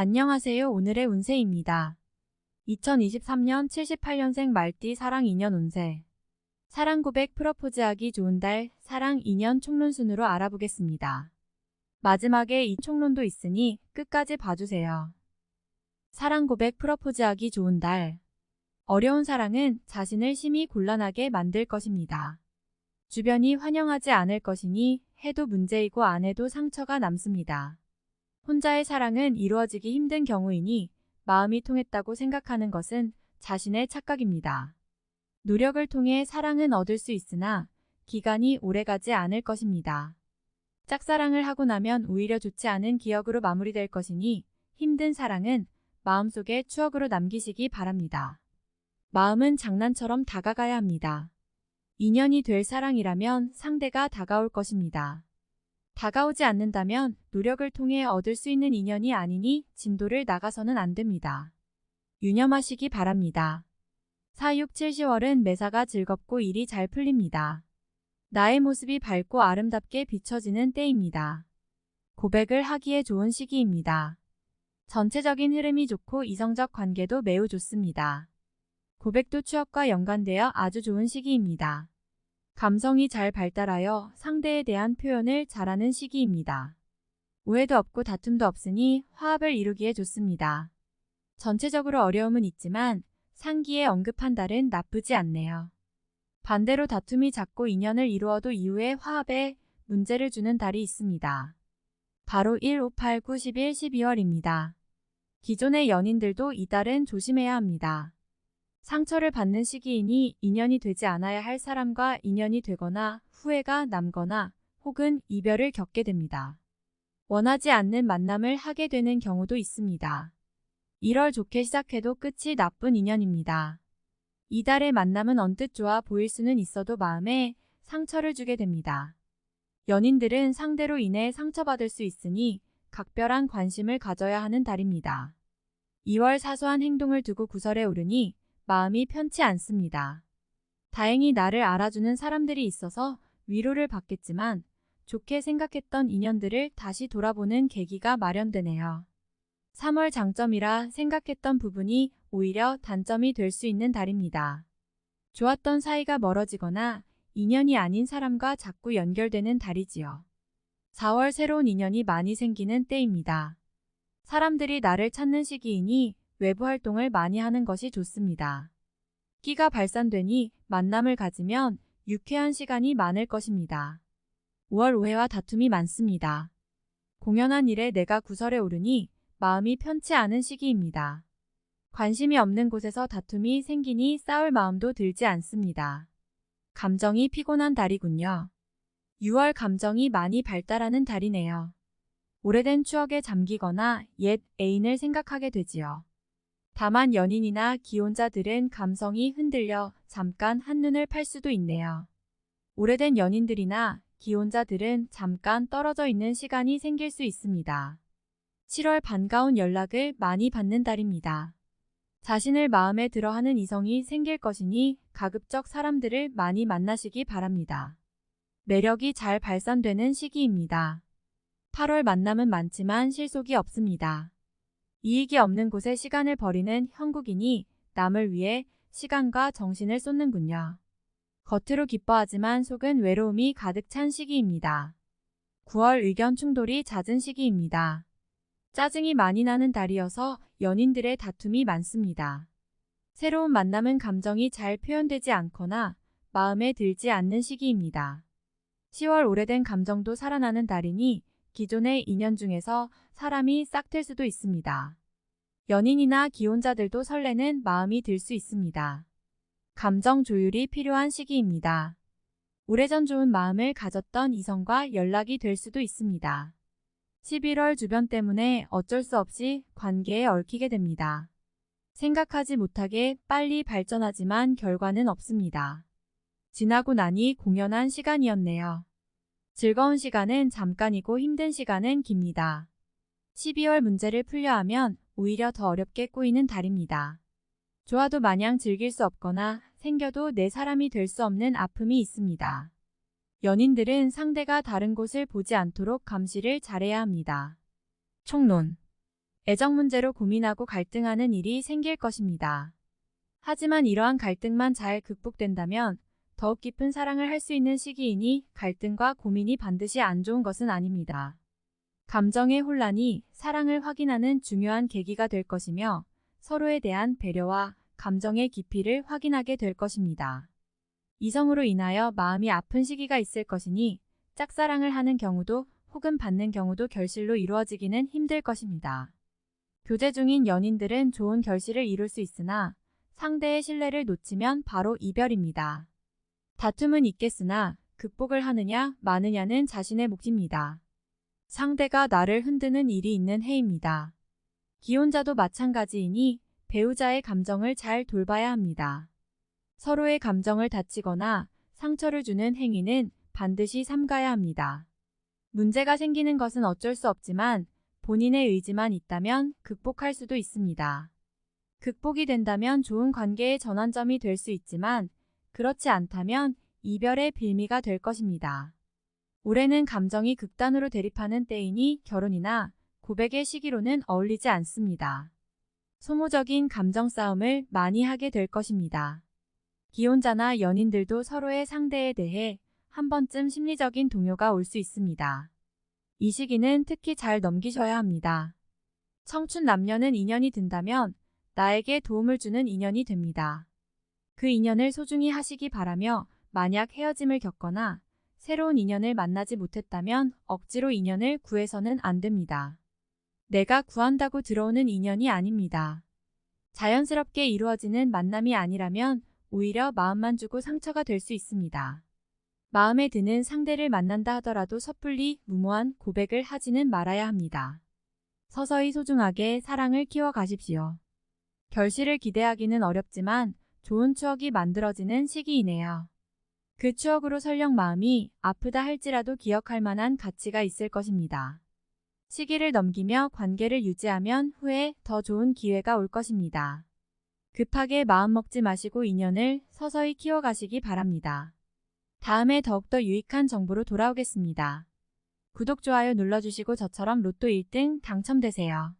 안녕하세요. 오늘의 운세입니다. 2023년 78년생 말띠 사랑 인연 운세. 사랑 고백 프러포즈하기 좋은 달 사랑 인연 총론 순으로 알아보겠습니다. 마지막에 이 총론도 있으니 끝까지 봐주세요. 사랑 고백 프러포즈하기 좋은 달. 어려운 사랑은 자신을 심히 곤란하게 만들 것입니다. 주변이 환영하지 않을 것이니 해도 문제이고 안 해도 상처가 남습니다. 혼자의 사랑은 이루어지기 힘든 경우이니 마음이 통했다고 생각하는 것은 자신의 착각입니다. 노력을 통해 사랑은 얻을 수 있으나 기간이 오래가지 않을 것입니다. 짝사랑을 하고 나면 오히려 좋지 않은 기억으로 마무리될 것이니 힘든 사랑은 마음속에 추억으로 남기시기 바랍니다. 마음은 장난처럼 다가가야 합니다. 인연이 될 사랑이라면 상대가 다가올 것입니다. 다가오지 않는다면 노력을 통해 얻을 수 있는 인연이 아니니 진도를 나가서는 안 됩니다. 유념하시기 바랍니다. 4, 6, 7, 10월은 매사가 즐겁고 일이 잘 풀립니다. 나의 모습이 밝고 아름답게 비춰지는 때입니다. 고백을 하기에 좋은 시기입니다. 전체적인 흐름이 좋고 이성적 관계도 매우 좋습니다. 고백도 추억과 연관되어 아주 좋은 시기입니다. 감성이 잘 발달하여 상대에 대한 표현을 잘하는 시기입니다. 오해도 없고 다툼도 없으니 화합을 이루기에 좋습니다. 전체적으로 어려움은 있지만 상기에 언급한 달은 나쁘지 않네요. 반대로 다툼이 작고 인연을 이루어도 이후에 화합에 문제를 주는 달이 있습니다. 바로 1, 5, 8, 9, 11, 12월입니다. 기존의 연인들도 이 달은 조심해야 합니다. 상처를 받는 시기이니 인연이 되지 않아야 할 사람과 인연이 되거나 후회가 남거나 혹은 이별을 겪게 됩니다. 원하지 않는 만남을 하게 되는 경우도 있습니다. 1월 좋게 시작해도 끝이 나쁜 인연입니다. 이달의 만남은 언뜻 좋아 보일 수는 있어도 마음에 상처를 주게 됩니다. 연인들은 상대로 인해 상처받을 수 있으니 각별한 관심을 가져야 하는 달입니다. 2월 사소한 행동을 두고 구설에 오르니 마음이 편치 않습니다. 다행히 나를 알아주는 사람들이 있어서 위로를 받겠지만 좋게 생각했던 인연들을 다시 돌아보는 계기가 마련되네요. 3월 장점이라 생각했던 부분이 오히려 단점이 될 수 있는 달입니다. 좋았던 사이가 멀어지거나 인연이 아닌 사람과 자꾸 연결되는 달이지요. 4월 새로운 인연이 많이 생기는 때입니다. 사람들이 나를 찾는 시기이니 외부 활동을 많이 하는 것이 좋습니다. 끼가 발산되니 만남을 가지면 유쾌한 시간이 많을 것입니다. 5월 오해와 다툼이 많습니다. 공연한 일에 내가 구설에 오르니 마음이 편치 않은 시기입니다. 관심이 없는 곳에서 다툼이 생기니 싸울 마음도 들지 않습니다. 감정이 피곤한 달이군요. 6월 감정이 많이 발달하는 달이네요. 오래된 추억에 잠기거나 옛 애인을 생각하게 되지요. 다만 연인이나 기혼자들은 감성이 흔들려 잠깐 한눈을 팔 수도 있네요. 오래된 연인들이나 기혼자들은 잠깐 떨어져 있는 시간이 생길 수 있습니다. 7월 반가운 연락을 많이 받는 달입니다. 자신을 마음에 들어 하는 이성이 생길 것이니 가급적 사람들을 많이 만나시기 바랍니다. 매력이 잘 발산되는 시기입니다. 8월 만남은 많지만 실속이 없습니다. 이익이 없는 곳에 시간을 버리는 형국이니 남을 위해 시간과 정신을 쏟는군요. 겉으로 기뻐하지만 속은 외로움이 가득 찬 시기입니다. 9월 의견 충돌이 잦은 시기입니다. 짜증이 많이 나는 달이어서 연인들의 다툼이 많습니다. 새로운 만남은 감정이 잘 표현되지 않거나 마음에 들지 않는 시기입니다. 10월 오래된 감정도 살아나는 달이니 기존의 인연 중에서 사람이 싹틀 수도 있습니다. 연인이나 기혼자들도 설레는 마음이 들 수 있습니다. 감정 조율이 필요한 시기입니다. 오래전 좋은 마음을 가졌던 이성과 연락이 될 수도 있습니다. 11월 주변 때문에 어쩔 수 없이 관계에 얽히게 됩니다. 생각하지 못하게 빨리 발전하지만 결과는 없습니다. 지나고 나니 공연한 시간이었네요. 즐거운 시간은 잠깐이고 힘든 시간은 깁니다. 12월 문제를 풀려 하면 오히려 더 어렵게 꼬이는 달입니다. 좋아도 마냥 즐길 수 없거나 생겨도 내 사람이 될 수 없는 아픔이 있습니다. 연인들은 상대가 다른 곳을 보지 않도록 감시를 잘해야 합니다. 총론 애정 문제로 고민하고 갈등하는 일이 생길 것입니다. 하지만 이러한 갈등만 잘 극복된다면 더욱 깊은 사랑을 할 수 있는 시기이니 갈등과 고민이 반드시 안 좋은 것은 아닙니다. 감정의 혼란이 사랑을 확인하는 중요한 계기가 될 것이며 서로에 대한 배려와 감정의 깊이를 확인하게 될 것입니다. 이성으로 인하여 마음이 아픈 시기가 있을 것이니 짝사랑을 하는 경우도 혹은 받는 경우도 결실로 이루어지기는 힘들 것입니다. 교제 중인 연인들은 좋은 결실을 이룰 수 있으나 상대의 신뢰를 놓치면 바로 이별입니다. 다툼은 있겠으나 극복을 하느냐 마느냐는 자신의 몫입니다. 상대가 나를 흔드는 일이 있는 해입니다. 기혼자도 마찬가지이니 배우자의 감정을 잘 돌봐야 합니다. 서로의 감정을 다치거나 상처를 주는 행위는 반드시 삼가야 합니다. 문제가 생기는 것은 어쩔 수 없지만 본인의 의지만 있다면 극복할 수도 있습니다. 극복이 된다면 좋은 관계의 전환점이 될 수 있지만 그렇지 않다면 이별의 빌미가 될 것입니다. 올해는 감정이 극단으로 대립하는 때이니 결혼이나 고백의 시기로는 어울리지 않습니다. 소모적인 감정 싸움을 많이 하게 될 것입니다. 기혼자나 연인들도 서로의 상대에 대해 한 번쯤 심리적인 동요가 올 수 있습니다. 이 시기는 특히 잘 넘기셔야 합니다. 청춘 남녀는 인연이 든다면 나에게 도움을 주는 인연이 됩니다. 그 인연을 소중히 하시기 바라며 만약 헤어짐을 겪거나 새로운 인연을 만나지 못했다면 억지로 인연을 구해서는 안 됩니다. 내가 구한다고 들어오는 인연이 아닙니다. 자연스럽게 이루어지는 만남이 아니라면 오히려 마음만 주고 상처가 될 수 있습니다. 마음에 드는 상대를 만난다 하더라도 섣불리 무모한 고백을 하지는 말아야 합니다. 서서히 소중하게 사랑을 키워가십시오. 결실을 기대하기는 어렵지만 좋은 추억이 만들어지는 시기이네요. 그 추억으로 설령 마음이 아프다 할지라도 기억할 만한 가치가 있을 것입니다. 시기를 넘기며 관계를 유지하면 후에 더 좋은 기회가 올 것입니다. 급하게 마음먹지 마시고 인연을 서서히 키워가시기 바랍니다. 다음에 더욱더 유익한 정보로 돌아오겠습니다. 구독, 좋아요 눌러주시고 저처럼 로또 1등 당첨되세요.